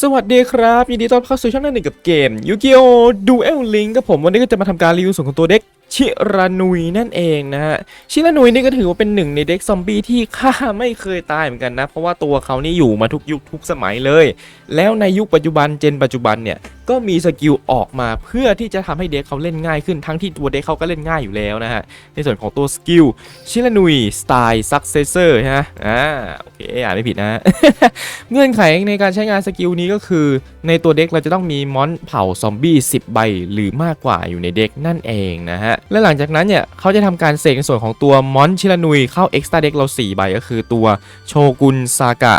สวัสดีครับ ยินดีต้อนรับเข้าสู่ช่องหน้าหนึ่งกับเกมยูกิโอดูเอลลิงกับผมวันนี้ก็จะมาทำการรีวิวส่วนของตัวเด็กชิรานุยนั่นเองนะฮะชิรานุยนี่ก็ถือว่าเป็นหนึ่งในเด็กซอมบี้ที่ข้าไม่เคยตายเหมือนกันนะ เพราะว่าตัวเขานี่อยู่มาทุกยุคทุกสมัยเลย แล้วในยุคปัจจุบันเจนปัจจุบันเนี่ย ก็มีสกิลออกมาเพื่อที่จะทำให้เด็กเขาเล่นง่ายขึ้นทั้งที่ตัวเด็กเขาก็เล่นง่ายอยู่แล้วนะฮะ ในส่วนของตัวสกิลชิรานุยสไตล์ซักเซเซอร์ฮะอ่าโอเคอ่านไม่ผิดนะฮะเงื่อนไขในการใช้งานสกิลนี้ก็คือ ในตัวเด็กเราจะต้องมีมอนเผาซอมบี้10 ใบ หรือมากกว่าอยู่ในเด็กนั่นเองนะฮะ และหลังจากนั้นเนี่ยเขาจะทำการเสกในส่วนของตัวมอนชิรานุยเข้าเอ็กซ์ต้าเด็กเรา4ใบก็คือตัวโชกุนซากะ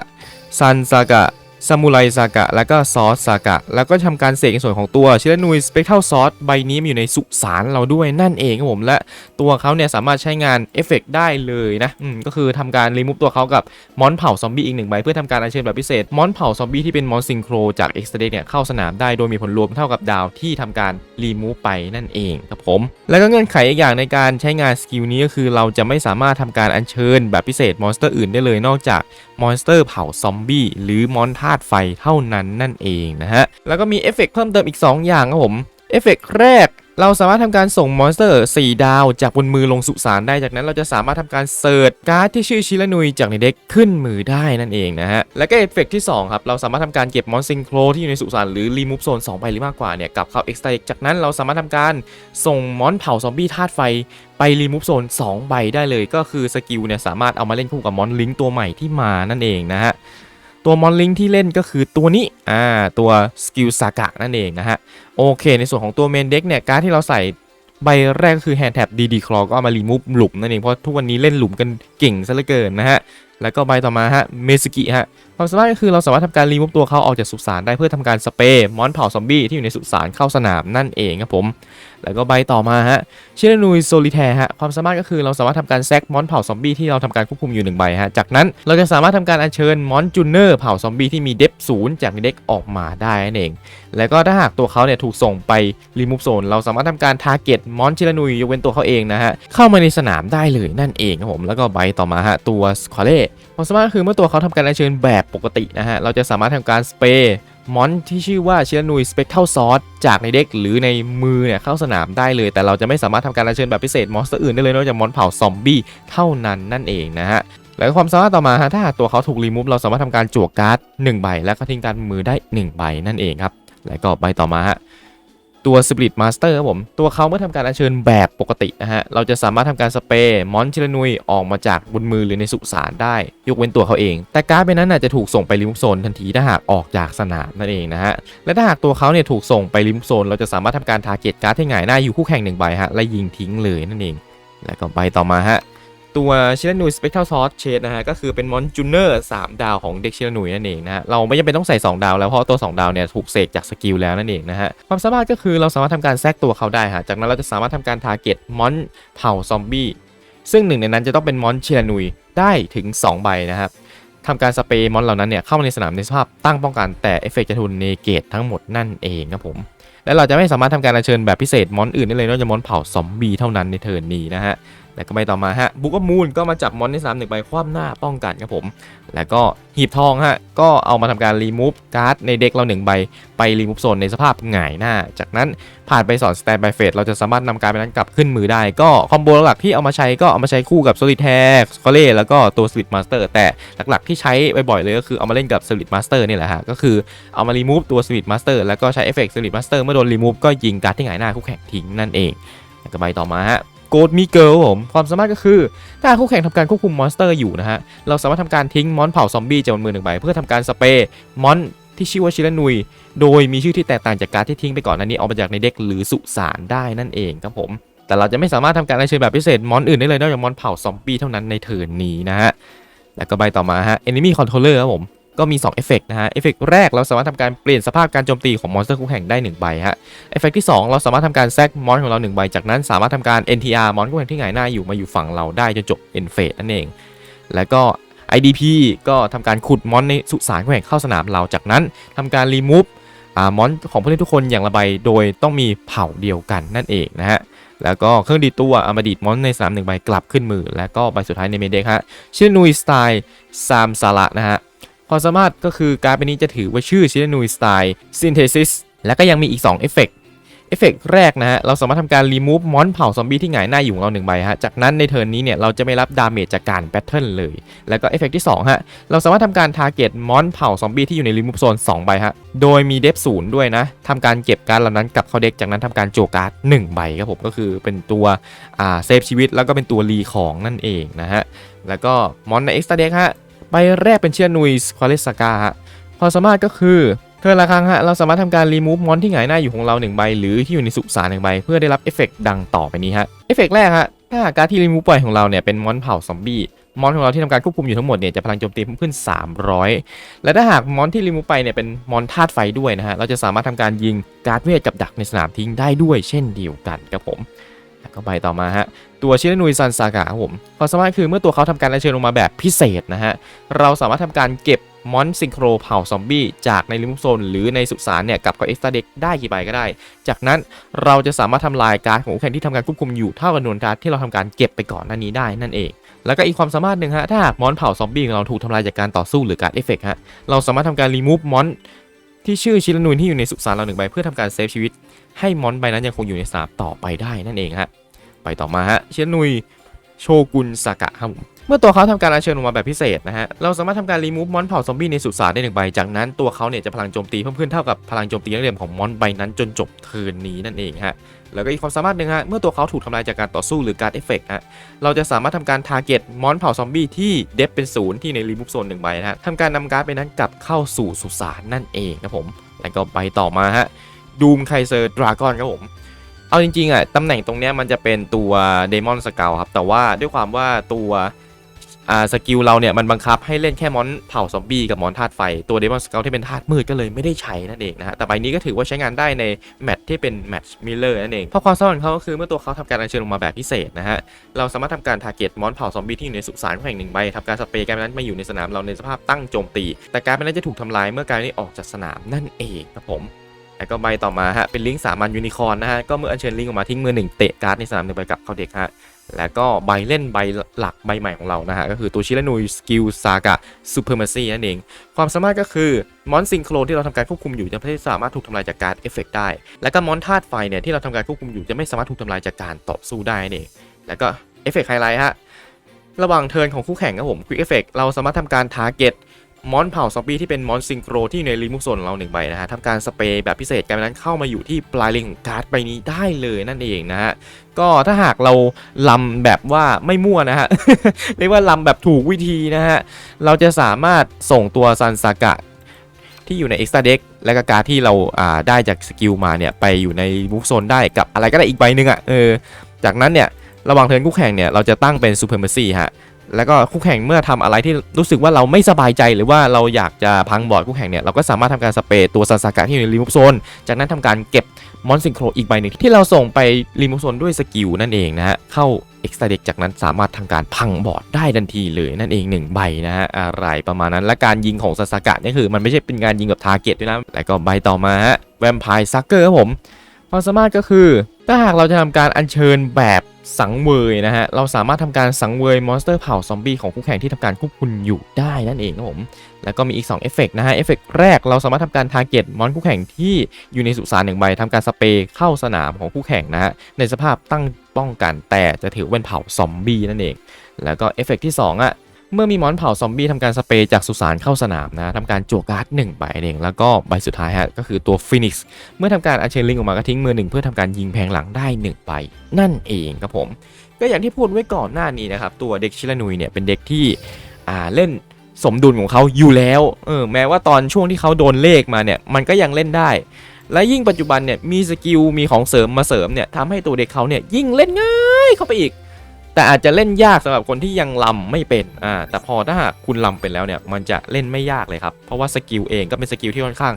ซันซากะ ซามูไรซากะ แล้วก็ซอสซากะ แล้วก็ทำการเสกในส่วนของตัวชิรนุยสเปกเทลซอสใบนี้มาอยู่ในสุสานเราด้วยนั่นเองครับผมและตัวเขาเนี่ยสามารถใช้งานเอฟเฟกต์ได้เลยนะอืมก็คือทำการรีมูฟตัวเขากับมอนเผาซอมบี้อีกหนึ่งใบเพื่อทำการอัญเชิญแบบพิเศษมอนเผาซอมบี้ที่เป็นมอนซิงโครจากเอ็กซ์เดเนี่ยเข้าสนามได้โดยมีผลรวมเท่ากับดาวที่ทำการรีมูฟไปนั่นเองครับผม แล้วก็เงื่อนไขอีกอย่างในการใช้งานสกิลนี้ก็คือเราจะไม่สามารถทำการอัญเชิญแบบพิเศษมอนสเตอร์อื่นได้เลยนอกจากมอนสเตอร์เผาซอมบี้หรือมอนธาตุไฟเท่านั้นนั่นเองนะฮะ แล้วก็มีเอฟเฟกต์เพิ่มเติมอีก 2 อย่างครับผมเอฟเฟกต์แรกเราสามารถทำการส่งมอนสเตอร์ 4 ดาว จากบนมือลงสุสานได้จากนั้นเราจะสามารถทำการเสิร์ชการ์ดที่ชื่อชิลนุยจากในเด็กขึ้นมือได้นั่นเองนะฮะ และก็เอฟเฟกต์ที่ 2 ครับ เราสามารถทำการเก็บมอนซิงโครที่อยู่ในสุสานหรือรีมูฟโซน2ใบหรือมากกว่าเนี่ยกลับเข้าเอ็กซ์ตร้าจากนั้นเราสามารถทำการส่งมอนเผาซอมบี้ธาตุไฟไปรีมูฟโซน2ใบได้เลย ก็คือสกิลเนี่ยสามารถเอามาเล่นคู่กับมอนลิงตัวใหม่ที่มานั่นเองนะฮะ ตัวมอนลิงที่เล่นก็คือตัวนี้อ่าตัวสกิลสากะนั่นเองนะฮะโอเค ในส่วนของตัวเมนเด็กเนี่ยการดที่เราใส่ใบแรกก็คือแฮนด์แท็บดีดีคลอก็เอามารีมูฟหลุมนั่นเองเพราะทุกวันนี้เล่นหลุมกันเก่งซะเหลือเกินนะฮะ แล้วก็ใบต่อมาฮะเมสกิฮะความสามารถก็คือเราสามารถทำการรีมูฟตัวเขาออกจากสุสานได้เพื่อทำการสเปรย์มอนเผาซอมบี้ที่อยู่ในสุสานเข้าสนามนั่นเองครับผม แล้วก็ใบต่อมาฮะชิรานุยโซลิแทร์ฮะความสามารถก็คือเราสามารถทำการแซกมอนเผาซอมบี้ที่เราทำการควบคุมอยู่หนึ่งใบฮะจากนั้นเราจะสามารถทำการอัญเชิญมอนจูเนอร์เผาซอมบี้ที่มีเดฟศูนย์จากในเด็กออกมาได้นั่นเอง แล้วก็ถ้าหากตัวเขาเนี่ยถูกส่งไปรีมูฟโซนเราสามารถทำการทาร์เก็ตมอนชิรานุยยกเว้นตัวเขาเองนะฮะเข้ามาในสนามได้เลยนั่นเองครับผมแล้วก็ใบต่อมาฮะตัวสควอเล่ความสามารถก็คือเมื่อตัวเขาทำการอัญเชิญแบบปกตินะฮะ เราจะสามารถทำการสเปรย์มอนที่ชื่อว่าเชิรานุยสเปกเทลซอสจากในเด็กหรือในมือเนี่ยเข้าสนามได้เลย แต่เราจะไม่สามารถทำการอัญเชิญแบบพิเศษมอนสเตอร์อื่นได้เลยนอกจากมอนเผาซอมบี้เท่านั้นนั่นเองนะฮะแล้วความสามารถต่อมาฮะถ้าตัวเขาถูกรีมูฟเราสามารถทำการจั่วการ์ด1ใบ แล้วก็ทิ้งการมือได้ 1 ใบนั่นเองครับ แล้วก็ใบต่อมาฮะ ตัว Split Master ครับผม ตัวเขาเมื่อทำการอัญเชิญแบบปกตินะฮะ เราจะสามารถทำการสเปรย์มอนชิลนุยออกมาจากบนมือหรือในสุสานได้ ยกเว้นตัวเขาเอง แต่การ์ดใบนั้นน่ะจะถูกส่งไปลิมโซนทันทีถ้าหากออกจากสนามนั่นเองนะฮะ และถ้าหากตัวเขาเนี่ยถูกส่งไปลิมโซน เราจะสามารถทำการทาร์เก็ตการ์ดที่หงายหน้าอยู่คู่แข่งหนึ่งใบฮะและยิงทิ้งเลยนั่นเอง แล้วก็ใบต่อมาฮะ ตัวเชลานุยสเปกเทลซอสเชดนะฮะก็คือเป็นมอนจูเนอร์3ดาวของเด็กเชลานุยนั่นเองนะฮะเราไม่จำเป็นต้องใส่ 2 ดาวแล้วเพราะตัว 2 ดาวเนี่ยถูกเสกจากสกิลแล้วนั่นเองนะฮะความสามารถก็คือเราสามารถทำการแทรกตัวเขาได้ฮะจากนั้นเราจะสามารถทำการทาร์เก็ตมอนเผาซอมบี้ซึ่งหนึ่งในนั้นจะต้องเป็นมอนเชลานุยได้ถึง 2 ใบนะครับทำการสเปรย์มอนเหล่านั้นเนี่ยเข้ามาในสนามในสภาพตั้งป้องกันแต่เอฟเฟกต์จะทุนเนเกตทั้งหมดนั่นเองครับผมและเราจะไม่สามารถทำการอัญเชิญแบบพิเศษมอนอื่นได้เลยนอกจากมอนเผาซอมบี้เท่านั้นในเทิร์นนี้นะฮะ แล้วก็ไปต่อมาฮะบุกมูลก็มาจับมอนในสามหนึ่งใบคว่ำหน้าป้องกันครับผม แล้วก็หีบทองฮะก็เอามาทำการรีมูฟการ์ดในเด็กเราหนึ่งใบไปรีมูฟโซนในสภาพหงายหน้า จากนั้นผ่านไปสอนสแตนบายเฟสเราจะสามารถนำการไปนั้นกลับขึ้นมือได้ ก็คอมโบหลักที่เอามาใช้ก็เอามาใช้คู่กับโซลิแทร์สกอเล่แล้วก็ตัวสวิตมาสเตอร์แต่หลักๆที่ใช้บ่อยๆเลยก็คือเอามาเล่นกับสวิตมาสเตอร์นี่แหละฮะก็คือเอามารีมูฟตัวสวิตมาสเตอร์แล้วก็ใช้เอฟเฟกต์สวิตมาสเตอร์เมื่อโดนรีมูฟก็ยิงการ์ดที่หงายหน้าคู่แข่งทิ้งนั่นเองแล้วก็ใบต่อมาฮะ โกดมีเกิลผม ความสามารถก็คือ ถ้าคู่แข่งทำการควบคุมมอนสเตอร์อยู่นะฮะ เราสามารถทำการทิ้งมอนเผาซอมบี้จำนวนมือหนึ่งใบเพื่อทำการสเปรย์มอนที่ชื่อว่าชิลานุย โดยมีชื่อที่แตกต่างจากการที่ทิ้งไปก่อนหน้านี้ออกมาจากในเด็กหรือสุสานได้นั่นเองครับผม แต่เราจะไม่สามารถทำการอัญเชิญแบบพิเศษมอนอื่นได้เลยนอกจากมอนเผาซอมบี้เท่านั้นในเทิร์นนี้นะฮะ แล้วก็ใบต่อมาฮะ Enemy Controller ครับผม ก็มี2เอฟเฟกต์นะฮะเอฟเฟกต์แรกเราสามารถทำการเปลี่ยนสภาพการโจมตีของมอนสเตอร์คู่แข่งได้1ใบฮะเอฟเฟกต์ที่ 2 เราสามารถทำการแซกมอนของเรา1ใบจากนั้น สามารถทำการ NTR มอนคู่แข่งที่หงายหน้าอยู่มาอยู่ฝั่งเราได้จนจบ End Phase นั่นเอง แล้วก็ IDP ก็ทำการขุดมอนในสุสานคู่แข่งเข้าสนามเราจากนั้นทำการรีมูฟมอนของผู้เล่นทุกคนอย่างละใบโดยต้องมีเผ่าเดียวกันนั่นเองนะฮะแล้วก็เครื่องดีตัวอามาดีดมอนในสนามหนึ่งใบกลับขึ้นมือ แล้วก็ใบสุดท้ายในเมเด็กฮะชื่อนุยสไตล์ซามซาระนะฮะ ความสามารถก็คือการ์ดใบนี้จะถือว่าชื่อชิลนุยสไตล์ Synthesis และก็ยังมีอีก2เอฟเฟกต์เอฟเฟกต์แรกนะฮะ เราสามารถทำการ remove มอนเผาซอมบี้ที่หงายหน้าอยู่ของเราหนึ่งใบฮะ จากนั้นในเทิร์นนี้เนี่ย เราจะไม่รับดาเมจจากการแบทเทิลเลย แล้วก็เอฟเฟกต์ที่2ฮะ เราสามารถทำการ target มอนเผาซอมบี้ที่อยู่ใน remove zone 2ใบฮะ โดยมีเดฟศูนย์ด้วยนะทำการเก็บการเหล่านั้นกลับเข้าเด็กจากนั้นทำการโจการ์ด1ใบครับผมก็คือเป็นตัวอ่าเซฟชีวิตแล้วก็เป็นตัวรีของนั่นเองนะฮะแล้วก็มอนใน extra deck ฮะ ใบแรกเป็นเชียนุยสควอเลสกาฮะความสามารถก็คือเทิร์นละครั้งฮะเราสามารถทำการรีมูฟมอนที่หงายหน้าอยู่ของเราหนึ่งใบ หรือที่อยู่ในสุสานหนึ่งใบ เพื่อได้รับเอฟเฟกต์ดังต่อไปนี้ฮะเอฟเฟกต์แรกฮะถ้าหากการที่รีมูฟปล่อยของเราเนี่ยเป็นมอนเผ่าซอมบี้มอนของเราที่ทำการควบคุมอยู่ทั้งหมดเนี่ยจะพลังโจมตีเพิ่มขึ้น 300 และถ้าหากมอนที่รีมูฟไปเนี่ยเป็นมอนธาตุไฟด้วยนะฮะเราจะสามารถทำการยิงการ์ดเวทกับดักในสนามทิ้งได้ด้วยเช่นเดียวกันครับผมแล้วก็ใบต่อมาฮะ ตัวชิรนุยซันซากะครับผมความสามารถคือเมื่อตัวเขาทำการอัญเชิญลงมาแบบพิเศษนะฮะ เราสามารถทำการเก็บมอนซิงโครเผ่าซอมบี้จากในลิมุโซนหรือในสุสานเนี่ยกับกับเอ็กซ์ตร้าเด็กได้กี่ใบก็ได้ จากนั้นเราจะสามารถทำลายการ์ดของแข่งที่ทำการควบคุมอยู่เท่ากับจำนวนการ์ดที่เราทำการเก็บไปก่อนหน้านี้ได้นั่นเอง แล้วก็อีกความสามารถหนึ่งฮะถ้าหากมอนเผ่าซอมบี้ของเราถูกทำลายจากการต่อสู้หรือการเอฟเฟกต์ฮะเราสามารถทำการรีมูฟมอนที่ชื่อชิรนุยที่อยู่ในสุสานเราหนึ่งใบเพื่อทำการเซฟชีวิต ให้มอนใบนั้นยังคงอยู่ในสนามต่อไปได้นั่นเองฮะ ไปต่อมาฮะเชิรนุยโชกุนสากะครับเมื่อตัวเขาทำการอัญเชิญออกมาแบบพิเศษนะฮะ เราสามารถทำการรีมูฟมอนเผาซอมบี้ในสุสานได้หนึ่งใบ จากนั้นตัวเขาเนี่ยจะพลังโจมตีเพิ่มขึ้นเท่ากับพลังโจมตีนักเรียนของมอนใบนั้นจนจบเทิร์นนี้นั่นเองฮะ แล้วก็อีกความสามารถหนึ่งฮะ เมื่อตัวเขาถูกทำลายจากการต่อสู้หรือการเอฟเฟกต์ฮะ เราจะสามารถทำการทาร์เก็ตมอนเผาซอมบี้ที่เดฟเป็นศูนย์ที่ในรีมูฟโซนหนึ่งใบนะฮะทำการนำการ์ดไปนั้นกลับเข้าสู่สุสานนั่นเองครับผม แล้วก็ไปต่อมาฮะดูมไคเซอร์ดราก้อนครับผม เอาจริงๆอะตำแหน่งตรงเนี้ยมันจะเป็นตัวเดมอนสเกลครับ แต่ว่าด้วยความว่าตัวอ่าสกิลเราเนี่ยมันบังคับให้เล่นแค่มอนเผ่าซอมบี้กับมอนธาตุไฟ ตัวเดมอนสเกลที่เป็นธาตุมืดก็เลยไม่ได้ใช้นั่นเองนะฮะแต่ใบนี้ก็ถือว่าใช้งานได้ในแมตช์ที่เป็นแมตช์มิลเลอร์นั่นเองเพราะความสำคัญของเขาก็คือเมื่อตัวเขาทำการอัญเชิญลงมาแบบพิเศษนะฮะเราสามารถทำการทาร์เก็ตมอนเผ่าซอมบี้ที่อยู่ในสุสานแห่งหนึ่งใบทำการสเปรย์การนั้นมาอยู่ในสนามเราในสภาพตั้งโจมตี แต่การนั้นจะถูกทำลายเมื่อการนี้ออกจากสนามนั่นเองครับผม แล้วก็ใบต่อมาฮะเป็นลิงก์สามัญยูนิคอร์นนะฮะก็เมื่ออัญเชิญลิงก์ออกมาทิ้งมือหนึ่งเตะการ์ดในสนามหนึ่งใบกลับเข้าเด็กฮะแล้วก็ใบเล่นใบหลักใบใหม่ของเรานะฮะก็คือตัวชิลนุยสกิลซากะซูเปอร์มาซีนั่นเอง ความสามารถก็คือมอนซิงโครที่เราทำการควบคุมอยู่จะไม่สามารถถูกทำลายจากการเอฟเฟกได้ แล้วก็มอนธาตุไฟเนี่ยที่เราทำการควบคุมอยู่จะไม่สามารถถูกทำลายจากการต่อสู้ได้นั่นเองแล้วก็เอฟเฟกไฮไลท์ฮะระหว่างเทิร์นของคู่แข่งครับผมควิกเอฟเฟกเราสามารถทำการทาร์เก็ต มอนเผ่าซอมบี้ที่เป็นมอนซิงโครที่อยู่ในรีมูฟโซนเราหนึ่งใบนะฮะทำการสเปรย์แบบพิเศษการนั้นเข้ามาอยู่ที่ปลายเล็งของการ์ดใบนี้ได้เลยนั่นเองนะฮะก็ถ้าหากเราลำแบบว่าไม่มั่วนะฮะเรียกว่าลำแบบถูกวิธีนะฮะเราจะสามารถส่งตัวซันซากะที่อยู่ใน Extra Deck และก็การดที่เราอ่าได้จากสกิลมาเนี่ยไปอยู่ในมูฟโซนได้กับอะไรก็ได้อีกใบหนึ่งอะเออจากนั้นเนี่ยระหว่างเทินคู่แข่งเนี่ยเราจะตั้งเป็น Supremacy ฮะ แล้วก็คู่แข่งเมื่อทำอะไรที่รู้สึกว่าเราไม่สบายใจหรือว่าเราอยากจะพังบอร์ดคู่แข่งเนี่ยเราก็สามารถทำการสเปรย์ตัวซันซากะที่อยู่ในรีมูฟโซนจากนั้นทำการเก็บมอนซิงโครอีกใบหนึ่งที่เราส่งไปรีมูฟโซนด้วยสกิลนั่นเองนะฮะเข้าเอ็กซ์ต d เด็กจากนั้นสามารถทำการพังบอร์ดได้ทันทีเลยนั่นเองหนึ่งใบนะฮะอะไรประมาณนั้นและการยิงของซันซากะนี่คือ มันไม่ใช่เป็นการยิงกับทาร์เก็ตด้วยนะแล้วก็ใบต่อมาฮะแวมไพร์ซักเกอร์ครับผมความสามารถก็คือถ้าหากเราจะทำการอัญเชิญแบบ สังเวยนะฮะ เราสามารถทำการสังเวยมอนสเตอร์เผ่าซอมบี้ของคู่แข่งที่ทำการควบคุมอยู่ได้นั่นเองครับผม แล้วก็มีอีก2เอฟเฟกต์นะฮะ เอฟเฟกต์แรกเราสามารถทำการทาร์เก็ตมอนคู่แข่งที่อยู่ในสุสานหนึ่งใบทำการสเปรย์เข้าสนามของคู่แข่งนะฮะ ในสภาพตั้งป้องกันแต่จะถือเป็นเผ่าซอมบี้นั่นเอง แล้วก็เอฟเฟกต์ที่2อะ เมื่อมีมอนเผาซอมบี้ทำการสเปรย์จากสุสานเข้าสนามนะทำการจั่วการ์ดหนึ่งใบเองแล้วก็ใบสุดท้ายฮะก็คือตัวฟินิกซ์เมื่อทำการอัญเชิญลิงออกมาก็ทิ้งมือหนึ่งเพื่อทำการยิงแพงหลังได้หนึ่งใบนั่นเองครับผม ก็อย่างที่พูดไว้ก่อนหน้านี้นะครับตัวเด็กชิลานุยเนี่ยเป็นเด็กที่อ่าเล่นสมดุลของเขาอยู่แล้วเออแม้ว่าตอนช่วงที่เขาโดนเลขมาเนี่ยมันก็ยังเล่นได้ และยิ่งปัจจุบันเนี่ยมีสกิลมีของเสริมมาเสริมเนี่ยทำให้ตัวเด็กเขาเนี่ยยิ่งเล่นง่ายเข้าไปอีก แต่อาจจะเล่นยากสำหรับคนที่ยังลำไม่เป็นอ่าแต่พอถ้าหากคุณลำเป็นแล้วเนี่ยมันจะเล่นไม่ยากเลยครับเพราะว่าสกิลเองก็เป็นสกิลที่ค่อนข้าง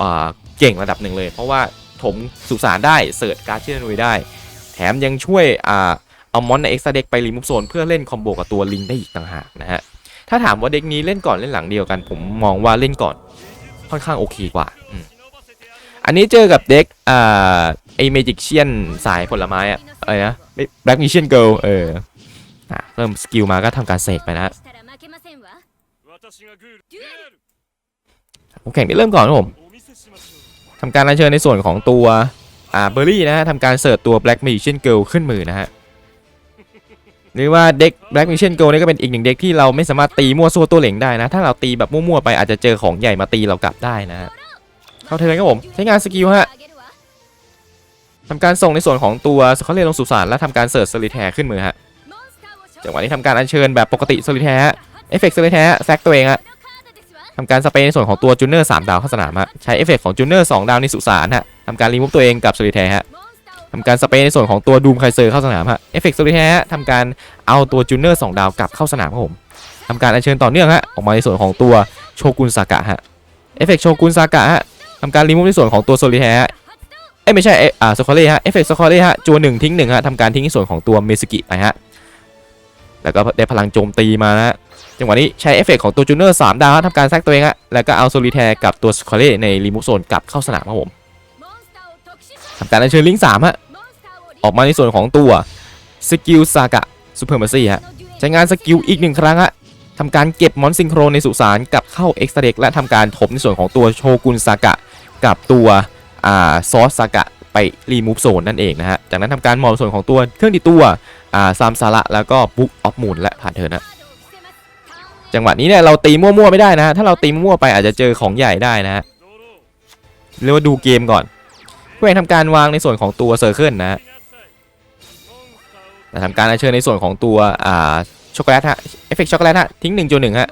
อ่าเก่งระดับหนึ่งเลย เพราะว่าถมสุสานได้เสิร์ชการ์ชิลานุยได้ แถมยังช่วยอ่าเอามอนในเอ็กซ์เด็กไปรีมูฟโซนเพื่อเล่นคอมโบกับตัวลิงได้อีกต่างหากนะฮะถ้าถามว่าเด็กนี้เล่นก่อนเล่นหลังเดียวกัน ผมมองว่าเล่นก่อนค่อนข้างโอเคกว่าอันนี้เจอกับเด็กอ่าไอเมจิกเชียนสายผลไม้อะอะไรนะ แบล็กมิชชั่นเกิลเอออะเริ่มสกิลมาก็ทำการเสกไปนะผมแข่งได้เริ่มก่อนนะผมทำการอัญเชิญในส่วนของตัวอ่าเบอร์รี่นะฮะทำการเสิร์ชตัวแบล็กมิชชั่นเกิลขึ้นมือนะฮะหรือว่าเด็กแบล็กมิชชั่นเกิลนี่ก็เป็นอีกหนึ่งเด็กที่เราไม่สามารถตีมั่วซั่วตัวเหล่งได้นะ ถ้าเราตีแบบมั่วๆไปอาจจะเจอของใหญ่มาตีเรากลับได้นะฮะเข้าเทิร์นครับผม ใช้งานสกิลฮะ ทำการส่งในส่วนของตัวเขาเรียกลงสุสานและทำการเสิร์ชสลิแทขึ้นมือฮะจังหวะนี้ทำการอัญเชิญแบบปกติสลิแทเอฟเฟกต์สลิแทแซกตัวเองฮะทำการสเปรย์ในส่วนของตัวจูเนอร์3ดาวเข้าสนามฮะใช้เอฟเฟกต์ของจูเนอร์2ดาวในสุสานฮะทำการรีมูฟตัวเองกับสลิแทฮะทำการสเปรย์ในส่วนของตัวดูมไคเซอร์เข้าสนามฮะเอฟเฟกต์สลิแทฮะทำการเอาตัวจูเนอร์2ดาวกลับเข้าสนามครับผมทำการอัญเชิญต่อเนื่องฮะออกมาในส่วนของตัวโชกุนซากะฮะเอฟเฟกต์โชกุนซากะฮะทำการรีมูฟในส่วนของตัวโซลิแทฮะ เอ้ไม่ใช่เออ่าสคอเล่ฮะเอฟเฟกต์สคอเล่ฮะจัวหนึ่งทิ้งหนึ่งฮะทำการทิ้งในส่วนของตัวเมสกิไปฮะแล้วก็ได้พลังโจมตีมานะฮะจังหวะนี้ใช้เอฟเฟกต์ของตัวจูเนอร์3ดาวฮะทำการแซกตัวเองฮะแล้วก็เอาโซลิแทร์กับตัวสคอเล่ในรีมูฟโซนกลับเข้าสนามครับผมทำการอัญเชิญลิงก์3ฮะออกมาในส่วนของตัวสกิลซากะซูเปอร์มาซี่ฮะใช้งานสกิลอีกหนึ่งครั้งฮะทำการเก็บมอนซิงโครในสุสานกลับเข้าเอ็กซ์เด็กและทำการถมในส่วนของตัวโชกุนซากะกับตัว ซอสซากะไปรีมูฟโซนนั่นเองนะฮะ จากนั้นทำการมองส่วนของตัวเครื่องติดตัวอ่าซามซาระแล้วก็บุ๊กออฟมูนและผ่านเทิร์นะจังหวะนี้เนี่ยเราตีมั่วๆไม่ได้นะถ้าเราตีมั่วๆไปอาจจะเจอของใหญ่ได้นะฮะเรียกว่าดูเกมก่อนเพื่อให้ทำการวางในส่วนของตัวเซอร์เคิลนะแต่ทำการอัญเชิญในส่วนของตัวอ่าช็อกโกแลตฮะเอฟเฟกต์ช็อกโกแลตฮะทิ้งหนึ่งจุดหนึ่งฮะ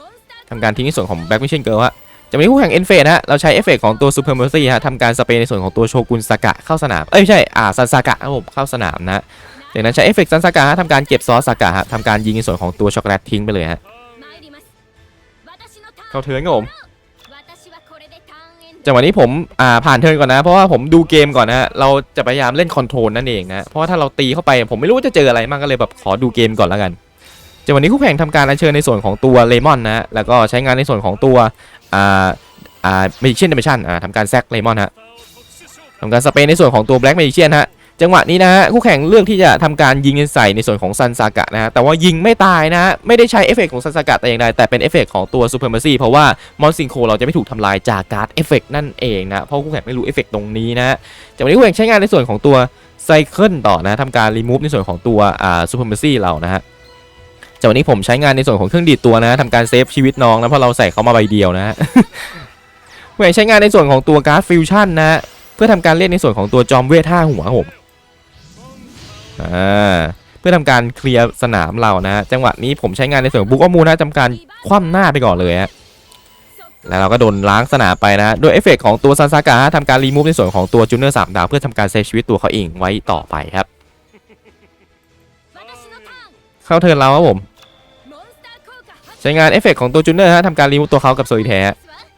ทำการทิ้งในส่วนของแบ็กมิชชั่นเกิลฮะ จะมีคู่แข่งเอ็นเฟสฮะเราใช้เอฟเฟกต์ของตัวซูเปอร์เมอร์ซี่ฮะทำการสเปรย์ในส่วนของตัวโชกุนซากะเข้าสนาม เอ้ยไม่ใช่อ่าซันซากะครับผมเข้าสนามนะจากนั้นใช้เอฟเฟกต์ซันซากะฮะทำการเก็บซอสซากะฮะทำการยิงในส่วนของตัวช็อกโกแลตทิ้งไปเลยฮะเข้าเทิร์นครับผมจังหวะนี้ผมอ่าผ่านเทิร์นก่อนนะ เพราะว่าผมดูเกมก่อนนะเราจะพยายามเล่นคอนโทรลนั่นเองนะเพราะว่าถ้าเราตีเข้าไปผมไม่รู้ว่าจะเจออะไรมากก็เลยแบบขอดูเกมก่อนแล้วกัน จังหวะนี้คู่แข่งทำการอัญเชิญในส่วนของตัวเลมอนนะฮะแล้วก็ใช้งานในส่วนของตัวอ่าอ่าเมจิเชียนเดเมชันอ่าทำการแซกเลมอนฮะทำการสเปนในส่วนของตัวแบล็กเมจิเชียนฮะจังหวะนี้นะฮะคู่แข่งเลือกที่จะทำการยิงใส่ในส่วนของซันซากะนะฮะแต่ว่ายิงไม่ตายนะฮะไม่ได้ใช้เอฟเฟกต์ของซันซากะแต่อย่างใดแต่เป็นเอฟเฟกต์ของตัวซูเปอร์มาซีเพราะว่ามอนซิงโคเราจะไม่ถูกทำลายจากการ์ดเอฟเฟกต์นั่นเองนะเพราะคู่แข่งไม่รู้เอฟเฟกต์ตรงนี้นะฮะจากนี้คู่แข่งใช้งานในส่วนของตัวไซเคิลต่อนะทำการรีมูฟในส่วนของตัวอ่าซูเปอร์มาซีเรานะฮะ จากวันนี้ผมใช้งานในส่วนของเครื่องดีดตัวนะทำการเซฟชีวิตน้องนะเพราะเราใส่เขามาใบเดียวนะฮะแข่งใช้งานในส่วนของตัวการ์ดฟิวชั่นนะ เพื่อทำการเล่นในส่วนของตัวจอมเวทห้าหัวครับผมอ่าเพื่อทำการเคลียร์สนามเรานะจังหวะนี้ผมใช้งานในส่วนของบุกอมูนะทำการคว่ำหน้าไปก่อนเลยฮะแล้วเราก็โดนล้างสนามไปนะโดยเอฟเฟกต์ของตัวซันซากะทำการรีมูฟในส่วนของตัวจูเนอร์สามดาวเพื่อทำการเซฟชีวิตตัวเขาเองไว้ต่อไปครับ เข้าเทิร์นเราครับผม ใช้งานเอฟเฟกต์ของตัวจูเนอร์ฮะทำการรีมูฟตัวเขากับโซลิแทร์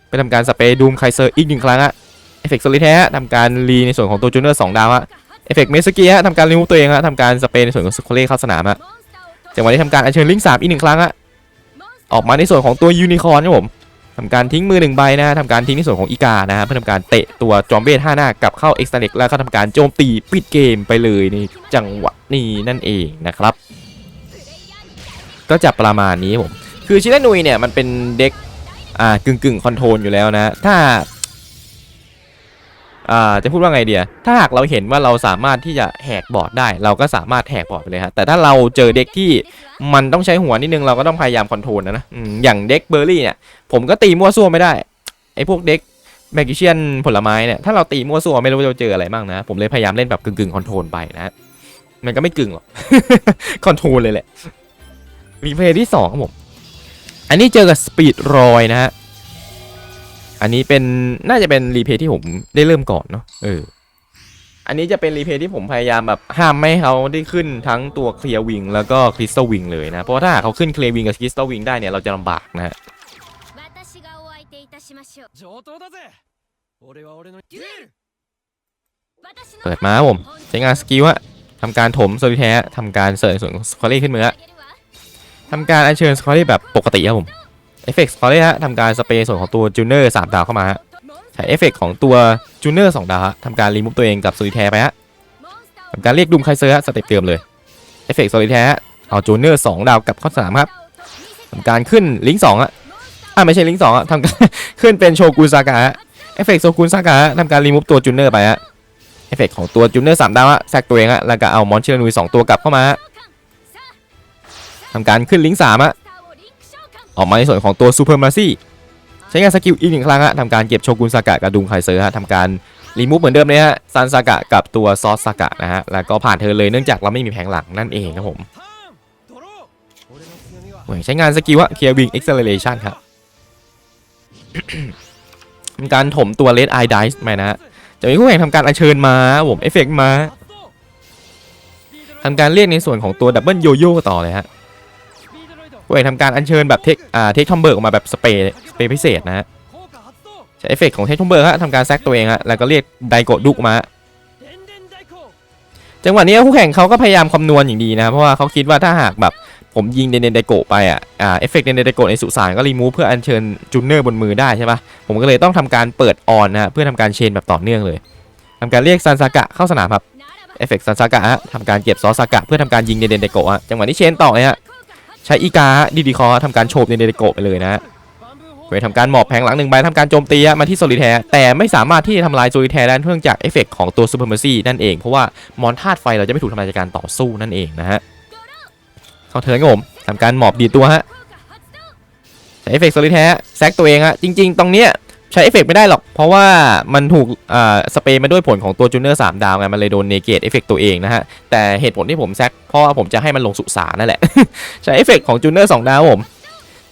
ไปทำการสเปรย์ดูมไคเซอร์อีกหนึ่งครั้งฮะเอฟเฟกต์โซลิแทร์ทำการรีในส่วนของตัวจูเนอร์สองดาวฮะเอฟเฟกต์เมสกี้ฮะทำการรีมูฟตัวเองฮะทำการสเปรย์ในส่วนของสโคเล่เข้าสนามฮะจังหวะนี้ทำการอัญเชิญลิงสามอีกหนึ่งครั้งฮะออกมาในส่วนของตัวยูนิคอร์นครับผมทำการทิ้งมือหนึ่งใบนะฮะทำการทิ้งในส่วนของอีกานะฮะเพื่อทำการเตะตัวจอมเบสห้าหน้ากลับเข้าเอ็กซ์ตาเล็กแล้วก็ทำการโจมตีปิดเกมไปเลยในจังหวะนี้นั่นเองนะครับ ก็จะประมาณนี้ผม คือชิเลนุยเนี่ยมันเป็นเด็กอ่ากึ่งกึ่งคอนโทรลอยู่แล้วนะ ถ้าอ่าจะพูดว่าไงเดียถ้าหากเราเห็นว่าเราสามารถที่จะแหกบอร์ดได้ เราก็สามารถแหกบอร์ดไปเลยฮะแต่ถ้าเราเจอเด็กที่มันต้องใช้หัวนิดนึงเราก็ต้องพยายามคอนโทรลนะนะอย่างเด็กเบอร์รี่เนี่ยผมก็ตีมั่วซั่วไม่ได้ไอ้พวกเด็กแมกิเชียนผลไม้เนี่ยถ้าเราตีมั่วซั่วไม่รู้จะเจออะไรบ้างนะ ผมเลยพยายามเล่นแบบกึ่งกึ่งคอนโทรลไปนะมันก็ไม่กึ่งหรอกคอนโทรลเลยแหละรีเพลย์ที่สองครับผม อันนี้เจอกับสปีดรอยนะฮะ อันนี้เป็นน่าจะเป็นรีเพย์ที่ผมได้เริ่มก่อนเนาะ เออ อันนี้จะเป็นรีเพย์ที่ผมพยายามแบบห้ามไม่ให้เขาได้ขึ้นทั้งตัวเคลียร์วิงแล้วก็คริสตัลวิงเลยนะ เพราะถ้าเขาขึ้นเคลียร์วิงกับคริสตัลวิงได้เนี่ยเราจะลำบากนะฮะเปิดมาผมใช้งานสกิลอะทำการถมโซลิแท้ทำการเสริมส่วนสควอรี่ขึ้นมือ ทำการอัญเชิญสคอรี่แบบปกติครับผมเอฟเฟกต์สคอรี่ฮะทำการสเปรย์ส่วนของตัวจูเนอร์สามดาวเข้ามาฮะใช้เอฟเฟกต์ของตัวจูเนอร์สองดาวฮะทำการรีมูฟตัวเองกับโซลิแทสไปฮะทำการเรียกดุมไคเซอร์ฮะสเต็ปเดิมเลยเอฟเฟกต์โซลิแทสเอาจูเนอร์สองดาวกับข้าสามครับทำการขึ้นลิงก์สองอะอ่าไม่ใช่ลิงก์สองอะทำการขึ้นเป็นโชกุนซากะฮะเอฟเฟกต์โชกุนซากะฮะทำการรีมูฟตัวจูเนอร์ไปฮะเอฟเฟกต์ของตัวจูเนอร์สามดาวฮะแทรกตัวเองฮะแล้วก็เอามอนชิรานุยสองตัวกลับเข้ามาฮะ ทำการขึ้นลิงก์สามอะออกมาในส่วนของตัวซูเปอร์มาซี่ใช้งานสกิลอีกหนึ่งครั้งฮะทำการเก็บโชกุนสากะกระดุมไคเซอร์ฮะทำการรีมูฟเหมือนเดิมเลยฮะซันสากะกับตัวซอสสากะนะฮะแล้วก็ผ่านเธอเลยเนื่องจากเราไม่มีแผงหลังนั่นเองครับผมใช้งานสกิลว่าเคลียร์วิงเอ็กซ์เลเรชันครับทำการถมตัวเลดไอไดส์ไหมนะจะมีคู่แข่งทำการอัญเชิญมาผมเอฟเฟกต์มาทำการเรียกในส่วนของตัวดับเบิลโยโย่ต่อเลยฮะ เองทำการอัญเชิญแบบเทคอ่าเทคทอมเบิร์กออกมาแบบสเปรย์สเปรย์พิเศษนะฮะใช้เอฟเฟกของเทคทอมเบิร์กฮะทำการแซกตัวเองฮะแล้วก็เรียกไดโกะดุกมาจังหวะนี้คู่แข่งเขาก็พยายามคำนวณอย่างดีนะเพราะว่าเขาคิดว่าถ้าหากแบบผมยิงเดนเดนไดโกะไปอะอ่เอฟเฟกต์เดนเดนไดโกะในสุสานก็รีมูฟเพื่ออัญเชิญจูเนอร์บนมือได้ใช่ปะผมก็เลยต้องทำการเปิดออนนะฮะเพื่อทำการเชนแบบต่อเนื่องเลยทำการเรียกซันซากะเข้าสนามครับเอฟเฟกต์ซันซากะฮะทำการเก็บซอสากะเพื่อทำการยิงเดนเดนไดโกะฮะจังหวะนี้เชนต่อเลยฮะ ใช้อีกาดีดีคอทำการโฉบในเดโกไปเลยนะเวททำการหมอบแผงหลังหนึ่งใบทำการโจมตีมาที่โซลิแทแต่ไม่สามารถที่จะทำลายโซลิแทได้เนื่องจากเอฟเฟกของตัวซูเปอร์มาซี่นั่นเอง เพราะว่ามอนธาตุไฟเราจะไม่ถูกทำลายจากการต่อสู้นั่นเองนะฮะเข้าเทิร์ผมทำการหมอบดีตัวฮะใช้เอฟเฟกโซลิแทแซกตัวเองฮะจริง ๆ ตรงเนี้ย ใช้เอฟเฟกต์ไม่ได้หรอก เพราะว่ามันถูกสเปรย์มาด้วยผลของตัวจูเนอร์สามดาวไง มันเลยโดนเนเกตเอฟเฟกต์ตัวเองนะฮะ แต่เหตุผลที่ผมแซกเพราะว่าผมจะให้มันลงสุสานนั่นแหละ ใช้เอฟเฟกต์ของจูเนอร์สองดาวผม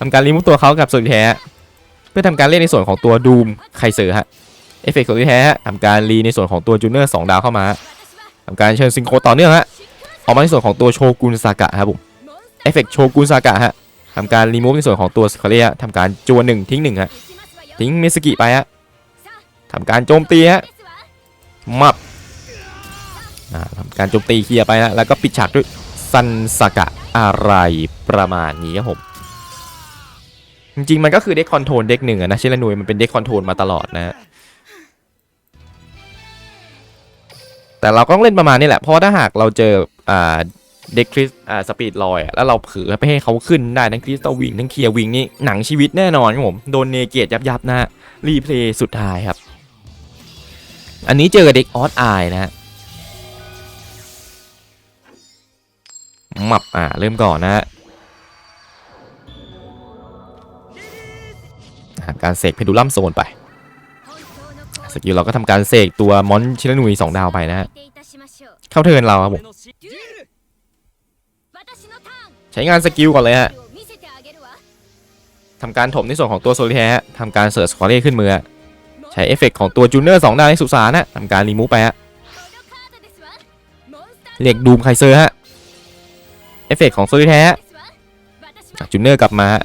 ทำการรีมูฟตัวเขากับโซลิแทร์เพื่อทำการเล่นในส่วนของตัวดูมไคเซอร์ฮะเอฟเฟกต์ตัวที่แท้ฮะทำการรีในส่วนของตัวจูเนอร์สองดาวเข้ามาทำการเชิญซิงโครต่อเนื่องฮะออกมาในส่วนของตัวโชกุนซากะครับผมเอฟเฟกต์โชกุนซากะฮะทำการรีมูฟในส่วนของตัวสคาเรียทำการจวนหนึ่งทิ้งหนึ่งฮะ ทิ้งเมสกิไปฮะทำการโจมตีฮะมับทำการโจมตีเคลียร์ไปฮะแล้วก็ปิดฉากด้วยซันซากะอะไรประมาณนี้ครับผมจริงๆมันก็คือเด็กคอนโทรลเด็กหนึ่งอะนะชิลานุยมันเป็นเด็กคอนโทรลมาตลอดนะฮะแต่เราก็ต้องเล่นประมาณนี้แหละเพราะถ้าหากเราเจออ่า เด็กคริสอ่าสปีดลอยแล้วเราเผือไปให้เขาขึ้นได้ทั้งคริสตัวิงทั้งเคลียร์วิงนี่หนังชีวิตแน่นอนครับผมโดนเนเกียยับยับนะรีเพลย์สุดท้ายครับ อันนี้เจอเด็กออสไอนะฮะมับอ่าเริ่มก่อนนะฮะการเสกเพดูลัมโซนไปสกิลเราก็ทำการเสกตัวมอนชิลนุยสองดาวไปนะฮะเข้าเทินเราครับผม ใช้งานสกิลก่อนเลยฮะทำการถมในส่วนของตัวโซลิแฮะทำการเสิร์ชสควอเร่ขึ้นมือ ใช้เอฟเฟกต์ของตัวจูเนอร์สองดาวในสุสานะทำการรีมูฟไปฮะเรียกดูมไคเซอร์ฮะเอฟเฟกต์ของโซลิแฮะจูเนอร์กลับมาฮะ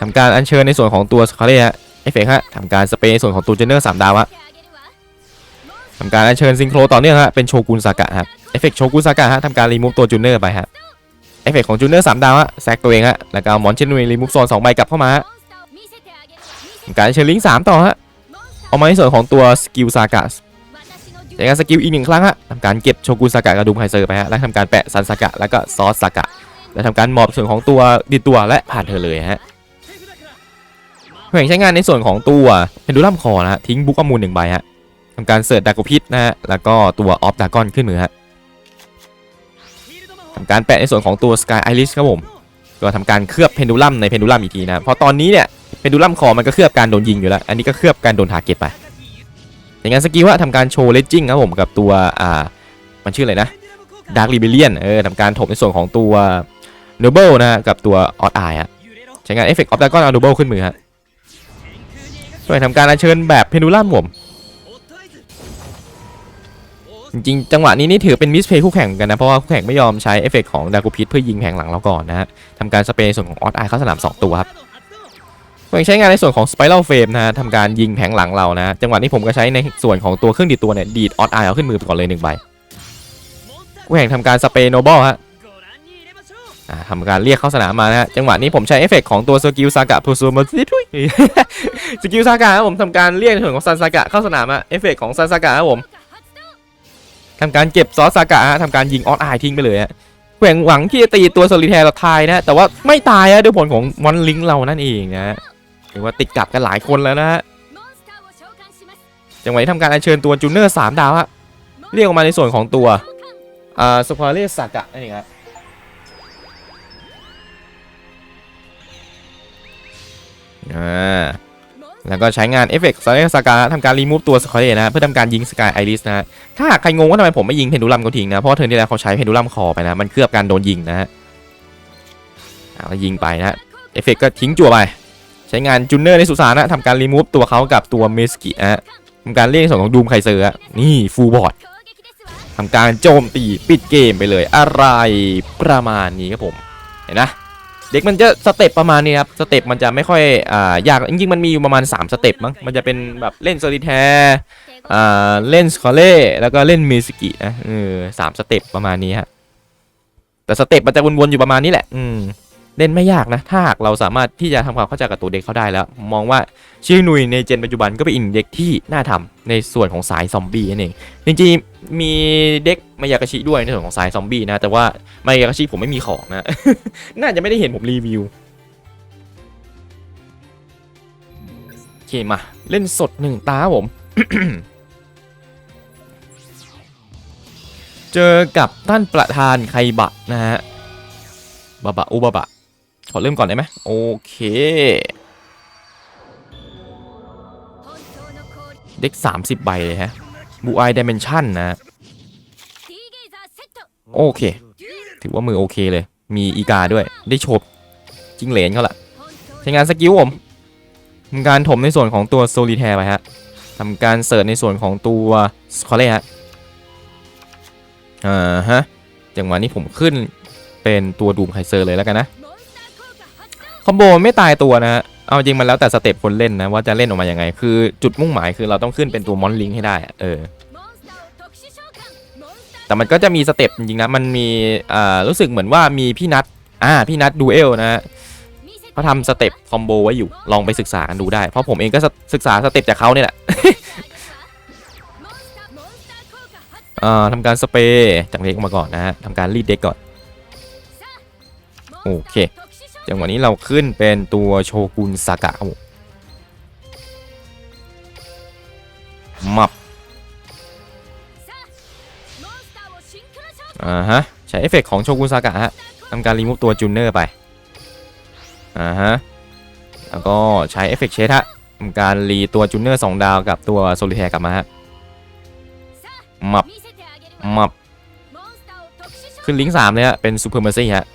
ทำการอัญเชิญในส่วนของตัวสควอเร่ฮะเอฟเฟกต์ฮะทำการสเปรย์ในส่วนของตัวจูเนอร์สามดาวฮะทำการอัญเชิญซิงโครต่อเนื่องฮะเป็นโชกุนซากะครับเอฟเฟกต์โชกุนซากะฮะทำการรีมูฟตัวจูเนอร์ไปฮะ เอฟเฟกของจูเนอร์สามดาวฮะแซกตัวเองฮะแล้วก็มอนเชนเวรีมุกโซนสองใบกลับเข้ามาฮะการเชลลิงสามต่อฮะเอามาในส่วนของตัวสกิลซากะใช้การสกิลอีกหนึ่งครั้งฮะทำการเก็บโชกุนซากะกระดุมไฮเซอร์ไปฮะแล้วทำการแปะซันซากะแล้วก็ซอสซากะ แล้วทำการหมอบส่วนของตัวดีตัวและผ่านเธอเลยฮะแข่งใช้งานในส่วนของตัวเป็นดูลัมคอนะฮะทิ้งบุกอมูลหนึ่งใบฮะทำการเสิร์ชดากพิษนะฮะแล้วก็ตัวออฟดากอนขึ้นมือฮะ ทำการแปะในส่วนของตัว Sky Iris ครับผมก็ทำการเคลือบเพนดูลัมในเพนดูลัมอีกทีนะเพราะตอนนี้เนี่ยเพนดูลัมคอมันก็เคลือบการโดนยิงอยู่แล้ว อันนี้ก็เคลือบการโดนทาร์เก็ตไปอย่างนั้นสกิลว่าทำการโชว์เลจจิ้งครับผมกับตัวอ่ามันชื่ออะไรนะดาร์ครีเบเลียนเออทำการถมในส่วนของตัวโนเบิลนะกับตัวออดไอฮะใช้งานเอฟเฟกต์ออฟดากอนเอาโนเบิลขึ้นมือฮะช่วยทำการอัญเชิญแบบเพนดูลัมผม จริงจังหวะนี้นี่ถือเป็นมิสเพย์คู่แข่งกันนะ เพราะว่าคู่แข่งไม่ยอมใช้เอฟเฟกของดากูพิทเพื่อยิงแผงหลังเราก่อนนะฮะทำการสเปย์ส่วนของออสไอเข้าสนาม 2 ตัวครับผมใช้งานในส่วนของสไปรัลเฟรมนะฮะทำการยิงแผงหลังเรานะจังหวะนี้ผมก็ใช้ในส่วนของตัวเครื่องดีดตัวเนี่ยดีดออสไอเอาขึ้นมือไปก่อนเลยหนึ่งใบคู่แข่งทำการสเปย์โนบอลฮะทำการเรียกเข้าสนามมานะฮะจังหวะนี้ผมใช้เอฟเฟกของตัวสกิลซากะพูซูมาซิทุยสกิลซากะผมทำการเรียกถึงของซันซากะเข้าสนามอะเอฟเฟกของซันซากะผม ทำการเก็บซอสสากะฮะทำการยิงออสไอทิ้งไปเลยฮะแข่งหวังที่จะตีตัวโซลิแทร์เาทายนะแต่ว่าไม่ตายฮะด้วยผลของมอนลิงเรานั่นเองนะเห็นว่าติดกลับกันหลายคนแล้วนะฮะจังหวะที่ทำการอัญเชิญตัวจูเนอร์สามดาวฮะเรียกออกมาในส่วนของตัวอ่าสควอร์เรสากะนั่นเองครับอ่า แล้วก็ใช้งานเอฟเฟกต์สกายสกาทำการรีมูฟตัวสกอยนะเพื่อทำการยิงสกายไอริสนะถ้าใครงงว่าทำไมผมไม่ยิงเพนดูลัมเขาทิ้งนะ เพราะเทิร์นที่แล้วเขาใช้เพนดูลัมคอไปนะ มันเคลือบการโดนยิงนะฮะแล้วยิงไปนะเอฟเฟกต์ก็ทิ้งจั่วไป ใช้งานจูเนอร์ในสุสานนะทำการรีมูฟตัวเขากับตัวเมสกิฮะทำการเรียกส่วนของดูมไคเซอร์นี่ฟูลบอร์ดทำการโจมตีปิดเกมไปเลยอะไรประมาณนี้ครับผมเห็นนะ เด็กมันจะสเต็ปประมาณนี้ครับสเต็ปมันจะไม่ค่อยอ่ายากจริงๆมันมีอยู่ประมาณ 3 สเต็ปมั้งมันจะเป็นแบบเล่นโซลิแทร์อ่าเล่นสคอเล่แล้วก็เล่นมิสกินะเออสามสเต็ปประมาณนี้ฮะแต่สเต็ปมันจะวนๆอยู่ประมาณนี้แหละ อืม เล่นไม่ยากนะ ถ้าหากเราสามารถที่จะทำความเข้าใจกับตัวเด็กเขาได้แล้ว มองว่าชื่อหนุยในเจนปัจจุบันก็เป็นอีกหนึ่งเด็กที่น่าทำในส่วนของสายซอมบี้นั่นเองจริงๆมีเด็กมายากาชิด้วยในส่วนของสายซอมบี้นะ แต่ว่ามายากาชิผมไม่มีของนะ น่าจะไม่ได้เห็นผมรีวิวโอเคมา เล่นสดหนึ่งตาผมเจอกับท่านประธานไคบะนะฮะบะบะอุบะบะ ขอเริ่มก่อนได้ไหมโอเค เด็ก 30 ใบเลยฮะบูไอเดเมนชั่นนะ โอเค ถือว่ามือโอเคเลย มีอีกาด้วย ได้โฉบจิงเหลนเขาละใช้งานสกิลผมทำการถมในส่วนของตัวโซลิแทร์ไปฮะทำการเสิร์ชในส่วนของตัวสคอเล่ฮะอ่าฮะจังหวะนี้ผมขึ้นเป็นตัวดูมไคเซอร์เลยแล้วกันนะ คอมโบไม่ตายตัวนะฮะเอาจริงมันแล้วแต่สเต็ปคนเล่นนะว่าจะเล่นออกมายังไง คือจุดมุ่งหมายคือเราต้องขึ้นเป็นตัวมอนลิงให้ได้เออแต่มันก็จะมีสเต็ปจริงนะมันมีอ่ารู้สึกเหมือนว่ามีพี่นัทอ่าพี่นัทดูเอลนะเขาทำสเต็ปคอมโบไว้อยู่ลองไปศึกษากันดูได้ เพราะผมเองก็ศึกษาสเต็ปจากเขาเนี่ยแหละอ่าทำการสเปรย์จากเล็กมาก่อนนะฮะทำการรีดเด็กก่อน โอเค อย่างวันนี้เราขึ้นเป็นตัวโชกุนสากะมับอ่าฮะ ใช้เอฟเฟกของโชกุนสากะฮะทำการรีมูฟตัวจูเนอร์ไป อ่าฮะ แล้วก็ใช้เอฟเฟกเชสฮะทำการรีตัวจูเนอร์สองดาวกับตัวโซลิแทร์กลับมาฮะ มับ มับ ขึ้นลิงก์สามเลยฮะ เป็นซูเปอร์เมอร์ซี่ฮะ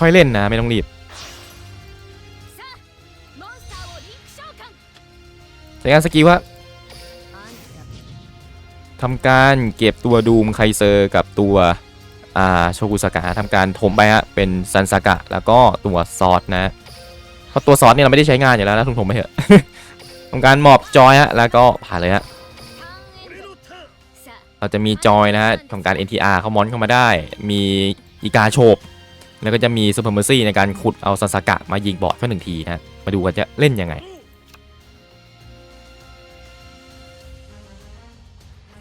ค่อยๆเล่นนะไม่ต้องรีบใช้งารสกิลว่าทำการเก็บตัวดูมไคเซอร์กับตัวโชกุสกะทำการถมไปฮะเป็นซันสกะแล้วก็ตัวซอสนะเพราะตัวซอสเนี่ยเราไม่ได้ใช้งานอยู่แล้วนะถมๆไปเถอะทำการหมอบจอยฮะแล้วก็ผ่านเลยฮะเราจะมีจอยนะฮะของการ NTR เขามอนเข้ามาได้ มีอีกาโฉบ แล้วก็จะมีซูเปอร์เมอร์ซี่ในการขุดเอาซันสากะมายิงบอร์ดเพื่หนึ่งทีนะมาดูกันจะเล่นยังไง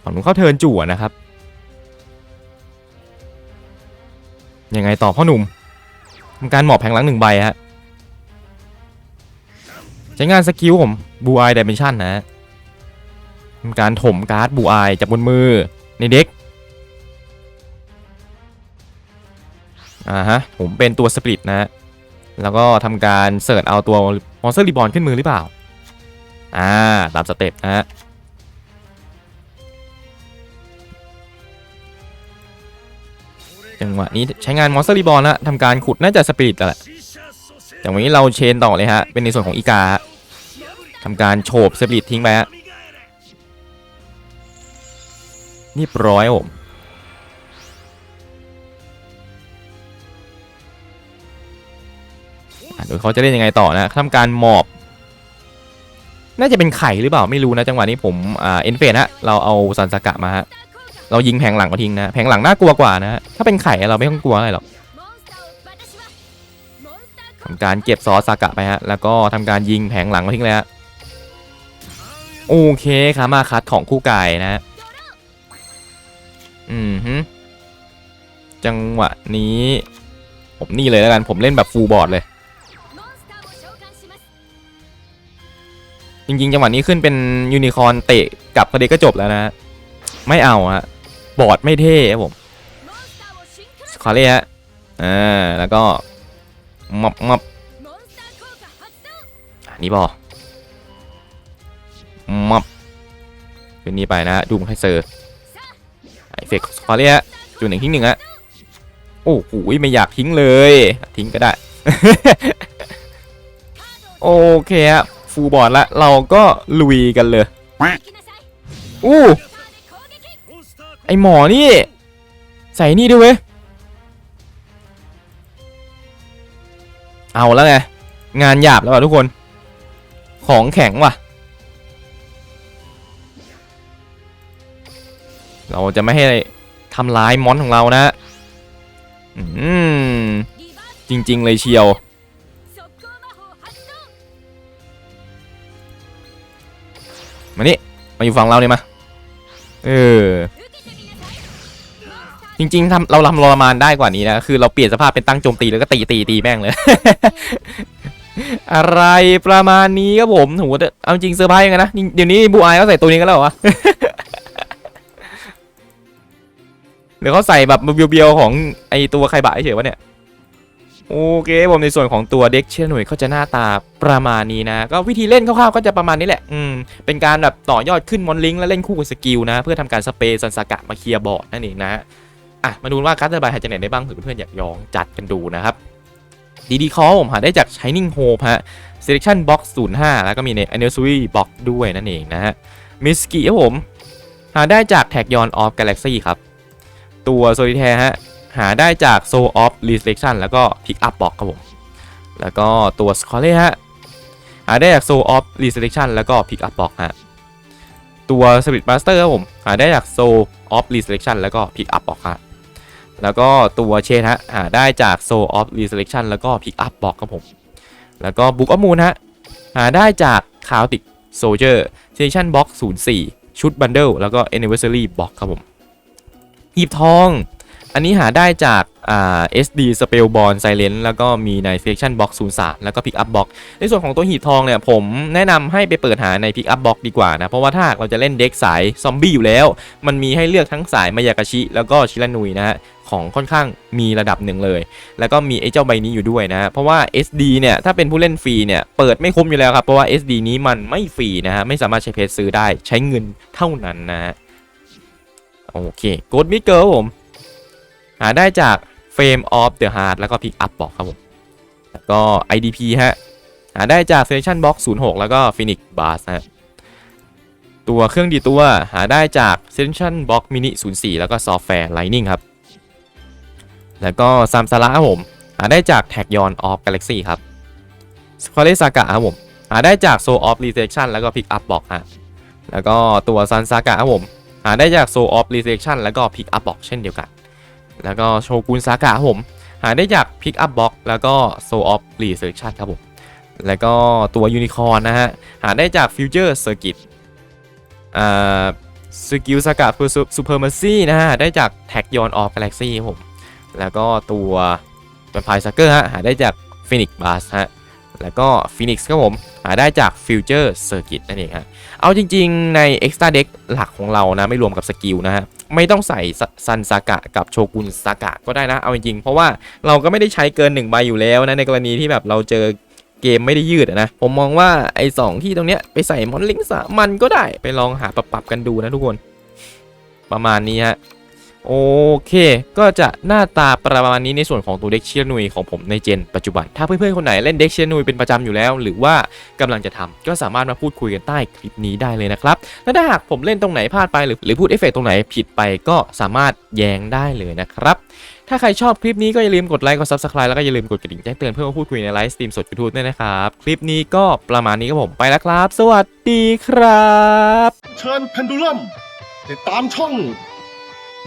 ฝั่งนู้นเข้าเทินจั่วนะครับ ยังไงต่อพ่อหนุ่มทำการหมอบแผงหลังหนึ่งใบฮะใช้งานสกิลผมบูไอดิเมนชั่นนะฮะทำการถมการ์ดบูไอจากบนมือในเด็ก อ่าฮะ ผมเป็นตัวสปริตนะฮะแล้วก็ทำการเสิร์ชเอาตัวมอนสเตอร์รีบอลขึ้นมือหรือเปล่า อ่า ตามสเต็ปนะฮะจังหวะนี้ใช้งานมอนสเตอร์รีบอลแล้วทำการขุดน่าจะสปิริตแหละจังหวะนี้เราเชนต่อเลยฮะ เป็นในส่วนของอีกาทำการโฉบสปิริตทิ้งไปฮะเรียบร้อยผม ดี๋ยวเขาจะเล่นยังไงต่อนะทำการหมอบ น่าจะเป็นไข่หรือเปล่าไม่รู้นะจังหวะนี้ผมเอ็นเฟสฮะเราเอาสันสกะมาฮะเรายิงแผงหลังก็ทิ้งนะแผงหลังน่ากลัวกว่านะถ้าเป็นไข่เราไม่ต้องกลัวอะไรหรอกทำการเก็บซอสสากะไปฮะแล้วก็ทำการยิงแผงหลังก็ทิ้งเลยฮะโอเคคามาคัดของคู่กายนะฮะอืมฮึจังหวะนี้ ผมนี่เลยแล้วกันผมเล่นแบบฟูลบอร์ดเลย จริงๆ จังหวะนี้ขึ้นเป็นยูนิคอร์นเตะกับกระเดีก็จบแล้วนะฮะไม่เอาฮะบอดไม่เท่ครับผมขอเลยฮะอ่าแล้วก็มับมับอันนี้บอมับเป็นนี้ไปนะดูมไคเซอร์ไอเฟกขอเลยฮะจุดหนึ่งทิ้งหนึ่งฮะโอ้โหไม่อยากทิ้งเลย ทิ้งก็ได้ โอเคฮะ ฟูบอร์ดละเราก็ลุยกันเลยอู้ไอหมอนี่ ใส่นี่ด้วยเว้ยเอาแล้วไง งานหยาบแล้วว่ะทุกคน ของแข็งว่ะ เราจะไม่ให้ทำร้ายมอนของเรานะ อืม จริง ๆ เลยเชียว มาอยู่ฝั่งเราเนี่ยมา เออ จริงๆทำเราทำรอมานได้กว่านี้นะ คือเราเปลี่ยนสภาพเป็นตั้งโจมตีแล้วก็ตีตีตีแม่งเลย อะไรประมาณนี้ครับผมโหเอาจริงเซอร์ไพรส์กังนะ เดี๋ยวนี้บูอายเขาใส่ตัวนี้กันแล้วเหรอหรือเขาใส่แบบเบียวๆของไอตัวใครบะเฉยวะเนี่ย โอเคผมในส่วนของตัวเด็กเชื่อหน่วยเขาจะหน้าตาประมาณนี้นะ ก็วิธีเล่นคร่าวๆก็จะประมาณนี้แหละ อืม เป็นการแบบต่อยอดขึ้นมอนลิงแล้วเล่นคู่กับสกิลนะ เพื่อทำการสเปรย์ซันสากะมาเคลียร์บอร์ดนั่นเองนะอะ มาดูว่าการ์ดระบายหายจากไหนได้บ้างเผื่อเพื่อนๆอยากลองจัดกันดูนะครับดีดีคอผมหาได้จาก Shining Hope ฮะ Selection Box 05 แล้วก็มีใน Anniversary Box ด้วยนั่นเองนะฮะมิสกี้ครับผม หาได้จาก Tag Yon of Galaxy ครับ ตัว Solitaire ฮะ หาได้จาก Soul of Reselection แล้วก็ Pick Up Box ครับผม แล้วก็ตัว s c o l e ฮะ หาได้จาก Soul of Reselection แล้วก็ Pick Up Box ฮะ ตัว Spirit Master ครับผม หาได้จาก Soul of Reselection แล้วก็ Pick Up Box ฮะ แล้วก็ตัวเชนฮะ หาได้จาก Soul of Reselection แล้วก็ Pick Up Box ครับผม แล้วก็ Book of Moon ฮะ หาได้จาก Chaotic Soldier Selection Box 04 ชุด Bundle แล้วก็ Anniversary Box ครับผมหีบทอง อันนี้หาได้จากอ่า SD Spellborn Silent แล้วก็มีใน Selection Box 03แล้วก็ Pick Up Box ในส่วนของตัวหีบทองเนี่ยผมแนะนำให้ไปเปิดหาใน Pick Up Box ดีกว่านะ เพราะว่าถ้าเราจะเล่นเด็กสายซอมบี้อยู่แล้ว มันมีให้เลือกทั้งสายมายากาชิแล้วก็ชิรานุยนะฮะของค่อนข้างมีระดับหนึ่งเลย แล้วก็มีไอ้เจ้าใบนี้อยู่ด้วยนะฮะเพราะว่า SD เนี่ยถ้าเป็นผู้เล่นฟรีเนี่ยเปิดไม่คุ้มอยู่แล้วครับ เพราะว่า SD นี้มันไม่ฟรีนะฮะไม่สามารถใช้เพจซื้อได้ใช้เงินเท่านั้นนะฮะโอเคกดมิเกอร์ผม หาได้จาก Frame of the Heart แล้วก็ Pick Up บอกครับผม แล้วก็ IDP ฮะ หาได้จาก Selection Box 06 แล้วก็ Phoenix Bars ฮะ ตัวเครื่องดีตัวหาได้จาก Selection Box Mini 04 แล้วก็ Software Lightning ครับ แล้วก็ซัมซาระครับผม หาได้จาก Tag Yon of Galaxy ครับสควอเลสากะครับผม หาได้จาก Soul of Resurrection แล้วก็ Pick Up Box ฮะแล้วก็ตัวซันซากะครับผม หาได้จาก Soul of Resurrection แล้วก็ Pick Up Box เช่นเดียวกัน แล้วก็โชกุนซากะครับผม หาได้จาก Pick Up Box แล้วก็ Soul of Resurrection ครับผม แล้วก็ตัวยูนิคอร์นนะฮะ หาได้จาก Future Circuit อ่าสกิลสกัดซูเปอร์มาซี่นะฮะ ได้จากแท็กยอนออฟกาแล็กซี่ครับผม แล้วก็ตัวแวมไพร์ซักเกอร์ฮะ หาได้จากฟินิกบาสฮะ แล้วก็ฟินิกส์ครับผม หาได้จากฟิวเจอร์เซอร์กิตนั่นเองฮะ เอาจริงๆ ใน Extra Deck หลักของเรานะ ไม่รวมกับสกิลนะฮะ ไม่ต้องใส่ซันซากะกับโชกุนซากะก็ได้นะ เอาจริงๆ เพราะว่าเราก็ไม่ได้ใช้เกิน1ใบอยู่แล้วนะ ในกรณีที่แบบเราเจอเกมไม่ได้ยืดนะ ผมมองว่าไอ้สองที่ตรงเนี้ยไปใส่มอนลิงสามันก็ได้ไปลองหาปรับๆกันดูนะทุกคน ประมาณนี้ฮะ โอเค ก็จะหน้าตาประมาณนี้ในส่วนของตัวเด็กเชียร์นุยของผมในเจนปัจจุบัน ถ้าเพื่อนๆคนไหนเล่นเด็กเชียร์นุยเป็นประจำอยู่แล้ว หรือว่ากำลังจะทำก็สามารถมาพูดคุยกันใต้คลิปนี้ได้เลยนะครับ และถ้าหากผมเล่นตรงไหนพลาดไปหรือหรือพูดเอฟเฟกต์ตรงไหนผิดไปก็สามารถแย้งได้เลยนะครับ ถ้าใครชอบคลิปนี้ก็อย่าลืมกดไลค์ กด subscribe แล้วก็อย่าลืมกดกระดิ่งแจ้งเตือนเพื่อมาพูดคุยในไลฟ์สตรีมสดยูทูบด้วยนะครับ คลิปนี้ก็ประมาณนี้ครับผมไปแล้วครับ สวัสดีครับ เชิญเพนดูลัมติดตามช่อง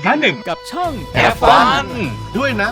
ร้านหนึ่งกับช่อง แอบฟัน ด้วยนะ